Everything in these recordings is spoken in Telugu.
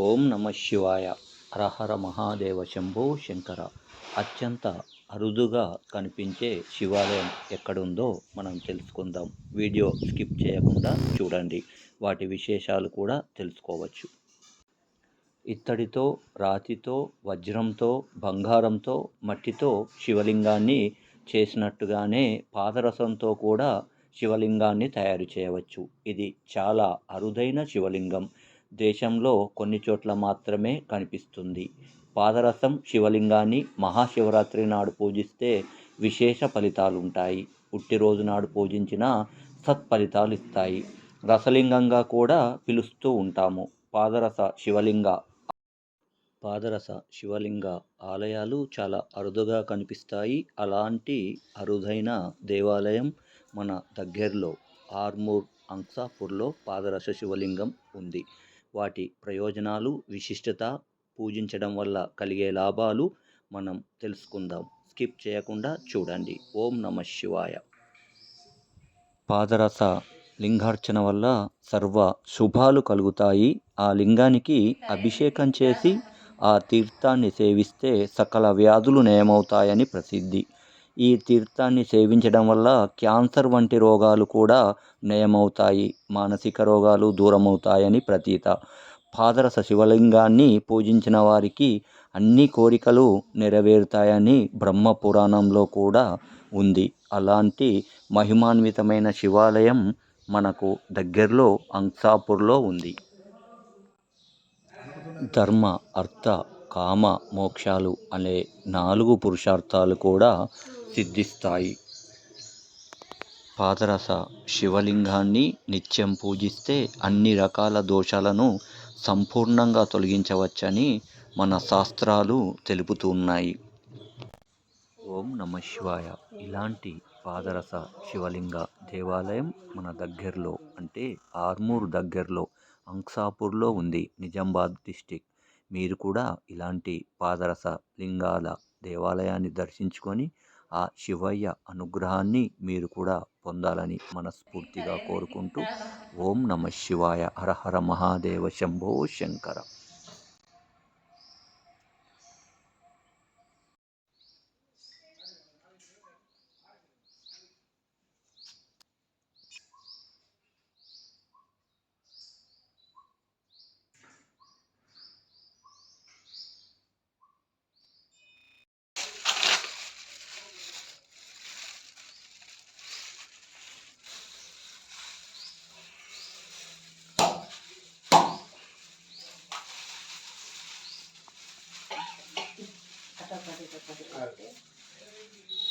ఓం నమ శివాయ. హరహర మహాదేవ శంభో శంకర. అత్యంత అరుదుగా కనిపించే శివాలయం ఎక్కడుందో మనం తెలుసుకుందాం. వీడియో స్కిప్ చేయకుండా చూడండి. వాటి విశేషాలు కూడా తెలుసుకోవచ్చు. ఇత్తడితో రాతితో వజ్రంతో బంగారంతో మట్టితో శివలింగాన్ని చేసినట్టుగానే పాదరసంతో కూడా శివలింగాన్ని తయారు చేయవచ్చు. ఇది చాలా అరుదైన శివలింగం. దేశంలో కొన్ని చోట్ల మాత్రమే కనిపిస్తుంది. పాదరసం శివలింగాన్ని మహాశివరాత్రి నాడు పూజిస్తే విశేష ఫలితాలు ఉంటాయి పుట్టినరోజు నాడు పూజించిన సత్ఫలితాలు ఇస్తాయి రసలింగంగా కూడా పిలుస్తూ ఉంటాము. పాదరస శివలింగ పాదరస శివలింగ ఆలయాలు చాలా అరుదుగా కనిపిస్తాయి. అలాంటి అరుదైన దేవాలయం మన దగ్గరలో ఆర్మూర్ అంసాపూర్లో పాదరస శివలింగం ఉంది. వాటి ప్రయోజనాలు విశిష్టత పూజించడం వల్ల కలిగే లాభాలు మనం తెలుసుకుందాం. స్కిప్ చేయకుండా చూడండి. ఓం నమ శివాయ. పాదరస లింగార్చన వల్ల సర్వ శుభాలు కలుగుతాయి. ఆ లింగానికి అభిషేకం చేసి ఆ తీర్థాన్ని సేవిస్తే సకల వ్యాధులు నయమవుతాయని ప్రసిద్ధి. ఈ తీర్థాన్ని సేవించడం వల్ల క్యాన్సర్ వంటి రోగాలు కూడా నయమవుతాయి. మానసిక రోగాలు దూరమవుతాయని ప్రతీత. పాదరస శివలింగాన్ని పూజించిన వారికి అన్ని కోరికలు నెరవేరుతాయని బ్రహ్మ పురాణంలో కూడా ఉంది. అలాంటి మహిమాన్వితమైన శివాలయం మనకు దగ్గరలో అంసాపూర్లో ఉంది. ధర్మ అర్థ కామ మోక్షాలు అనే నాలుగు పురుషార్థాలు కూడా సిద్ధిస్తాయి. పాదరస శివలింగాన్ని నిత్యం పూజిస్తే అన్ని రకాల దోషాలను సంపూర్ణంగా తొలగించవచ్చని మన శాస్త్రాలు తెలుపుతున్నాయి ఓం నమ శివాయ. ఇలాంటి పాదరస శివలింగ దేవాలయం మన దగ్గరలో అంటే ఆర్మూర్ దగ్గరలో అంక్సాపూర్లో ఉంది నిజామాబాద్ డిస్టిక్. మీరు కూడా ఇలాంటి పాదరస లింగాల దేవాలయాన్ని దర్శించుకొని ఆ శివయ్య అనుగ్రహాన్ని మీరు కూడా పొందాలని మనస్ఫూర్తిగా కోరుకుంటూ ఓం నమ శివాయ. హర హర మహాదేవ శంభో శంకర.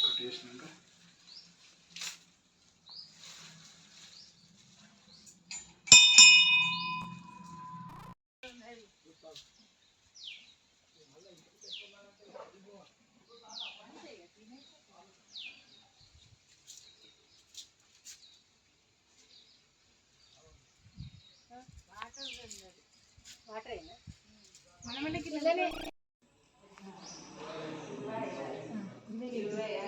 కట్టేసినాక వాటర్ వాటర్ అయినా మనం 对。